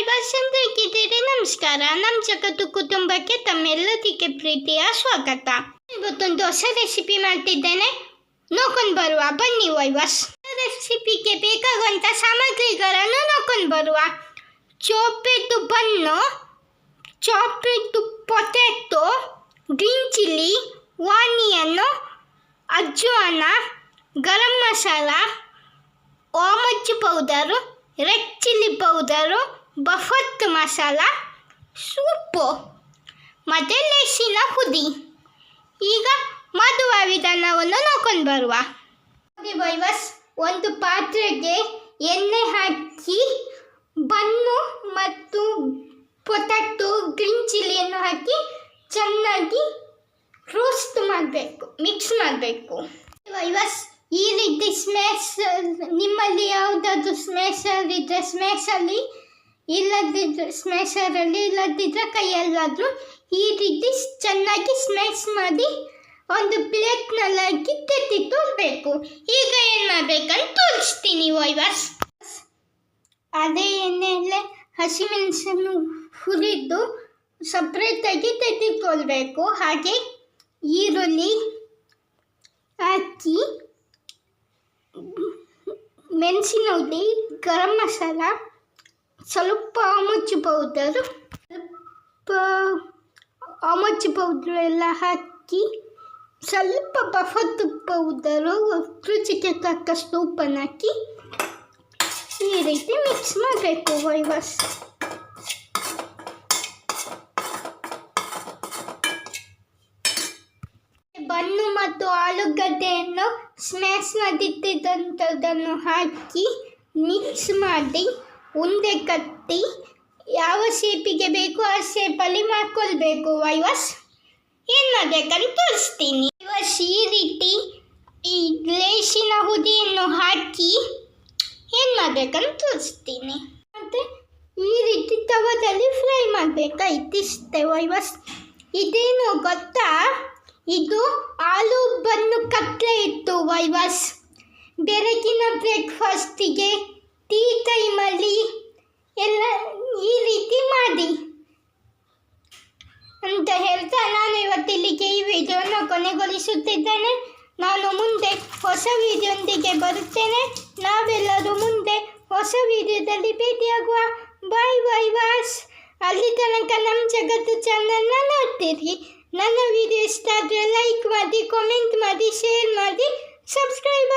ವೈವರ್ಸ್ ಹೇಗಿದ್ದೀರಿ ನಮಸ್ಕಾರ ನಮ್ಮ ಜಗತ್ತು ಕುಟುಂಬಕ್ಕೆ ತಮ್ಮೆಲ್ಲದಕ್ಕೆ ಪ್ರೀತಿಯ ಸ್ವಾಗತ. ಇವತ್ತೊಂದು ಹೊಸ ರೆಸಿಪಿ ಮಾಡ್ತಿದ್ದೇನೆ. ನೋಡ್ಕೊಂಡು ಬರುವ. ಬನ್ನಿ ವೈವಸ್ ರೆಸಿಪಿಗೆ ಬೇಕಾಗುವಂಥ ಸಾಮಗ್ರಿಗಳನ್ನು ನೋಡ್ಕೊಂಡು ಬರುವ. Chopped bun chopped potato green chilli, ವಾನಿಯನ್ನು ಅಜ್ವಾನ ಗರಂ ಮಸಾಲ ಓಮಚ್ಚು ಪೌಡರು, ರೆಡ್ ಬಫತ್ ಮಸಾಲ ಸೂಪು. ಮತ್ತು ಹುದಿ ಈಗ ಮದುವೆ ವಿಧಾನವನ್ನು ನೋಡ್ಕೊಂಡು ಬರುವ. ವೈವಸ್ ಒಂದು ಪಾತ್ರೆಗೆ ಎಣ್ಣೆ ಹಾಕಿ, ಬನ್ನು ಮತ್ತು ಪೊಟ್ಯಾಟೊ, ಗ್ರೀನ್ ಚಿಲ್ಲಿಯನ್ನು ಹಾಕಿ ಚೆನ್ನಾಗಿ ರೋಸ್ಟ್ ಮಾಡಬೇಕು ಮಿಕ್ಸ್ ಮಾಡಬೇಕು. ವೈವಸ್ ಈ ರೀತಿ ಸ್ಮ್ಯಾಶ್ ನಿಮ್ಮಲ್ಲಿ ಯಾವುದಾದ್ರೂ ಸ್ಮ್ಯಾಶರ್ ಇದ್ದರೆ ಸ್ಮ್ಯಾಶಲ್ಲಿ ಇಲ್ಲದಿದ್ದರೆ ಸ್ಮ್ಯಾಶರಲ್ಲಿ ಇಲ್ಲದಿದ್ದರೆ ಕೈಯಲ್ಲಾದರೂ ಈ ರೀತಿ ಚೆನ್ನಾಗಿ ಸ್ಮ್ಯಾಶ್ ಮಾಡಿ ಒಂದು ಪ್ಲೇಟ್ನಲ್ಲಿ ಹಾಕಿ ತುಂಬಬೇಕು ಈಗ ಏನು ಮಾಡಬೇಕಂತ ತೋರಿಸ್ತೀನಿ ವೈವರ್ಸ್ ಅದೇ ಎಣ್ಣೆಯಲ್ಲೇ ಹಸಿಮೆಣಸನ್ನು ಹುರಿದು ಸಪ್ರೇಟಾಗಿ ತೆಗೆದುಕೊಳ್ಬೇಕು. ಹಾಗೆ ಈರುಳ್ಳಿ ಹಾಕಿ, ಮೆಣಸಿನ ಹುಡಿ ಗರಂ ಮಸಾಲ ಸ್ವಲ್ಪ ಅಮುಚ್ಚು ಪೌಡರು, ಸ್ವಲ್ಪ ಅಮುಚ್ಚು ಪೌಡ್ರು ಎಲ್ಲ ಹಾಕಿ, ಸ್ವಲ್ಪ ಬಫತ್ ಪೌಡರು, ರುಚಿಗೆ ತಕ್ಕಷ್ಟು ಉಪ್ಪನ್ನು ಹಾಕಿ ಈ ರೀತಿ ಮಿಕ್ಸ್ ಮಾಡಬೇಕು ವೈವಸ್ ಬನ್ನು ಮತ್ತು ಆಲೂಗಡ್ಡೆಯನ್ನು ಸ್ಮ್ಯಾಶ್ ಮಾಡಿದ್ದಂಥದ್ದನ್ನು ಹಾಕಿ ಮಿಕ್ಸ್ ಮಾಡಿ. ಉಂಡೆ ಕಟ್ಟಿ ಯಾವ ಶೇಪಿಗೆ ಬೇಕು ಆ ಶೇಪಲ್ಲಿ ಮಾಡ್ಕೊಳ್ಬೇಕು, ವೈವಸ್? ಏನು ಮಾಡಬೇಕಂತ ತೋರಿಸ್ತೀನಿ. ವೈವಸ್ ಈ ರೀತಿ ಈ ಲೇಸಿನ ಹುದಿಯನ್ನು ಹಾಕಿ ಏನು ಮಾಡಬೇಕಂತ ತೋರಿಸ್ತೀನಿ. ಮತ್ತು ಈ ರೀತಿ ತವದಲ್ಲಿ ಫ್ರೈ ಮಾಡಬೇಕಾಯ್ತು ಇಷ್ಟೇ, ವೈವಸ್. ಇದೇನು ಗೊತ್ತಾ? ಇದು ಆಲೂ ಬನ್ನು ಕತ್ಲೆ ಇತ್ತು, ವೈವಸ್. ಬೆಳಗಿನ ಬ್ರೇಕ್ಫಾಸ್ಟಿಗೆ ಟೀ ಟೈಮಲ್ಲಿ ಎಲ್ಲ ಈ ರೀತಿ ಮಾಡಿ. ಅಂತ ಹೇಳ್ತಾ ನಾನು ಇವತ್ತಿಲ್ಲಿಗೆ ಈ ವಿಡಿಯೋನ ಕೊನೆಗೊಳಿಸುತ್ತಿದ್ದೇನೆ. ನಾನು ಮುಂದೆ ಹೊಸ ವಿಡಿಯೋಂದಿಗೆ ಬರುತ್ತೇನೆ. ನಾವೆಲ್ಲರೂ ಮುಂದೆ ಹೊಸ ವಿಡಿಯೋದಲ್ಲಿ ಭೇಟಿಯಾಗುವ. ಬಾಯ್ ಬಾಯ್ ವಾಸ್ ಅಲ್ಲಿ ತನಕ ನಮ್ಮ ಜಗತ್ತು ಚಾನಲ್ನ ನೋಡ್ತೀರಿ. ನನ್ನ ವಿಡಿಯೋ ಇಷ್ಟ ಆದರೆ ಲೈಕ್ ಮಾಡಿ ಕಾಮೆಂಟ್ ಮಾಡಿ ಶೇರ್ ಮಾಡಿ ಸಬ್ಸ್ಕ್ರೈಬ್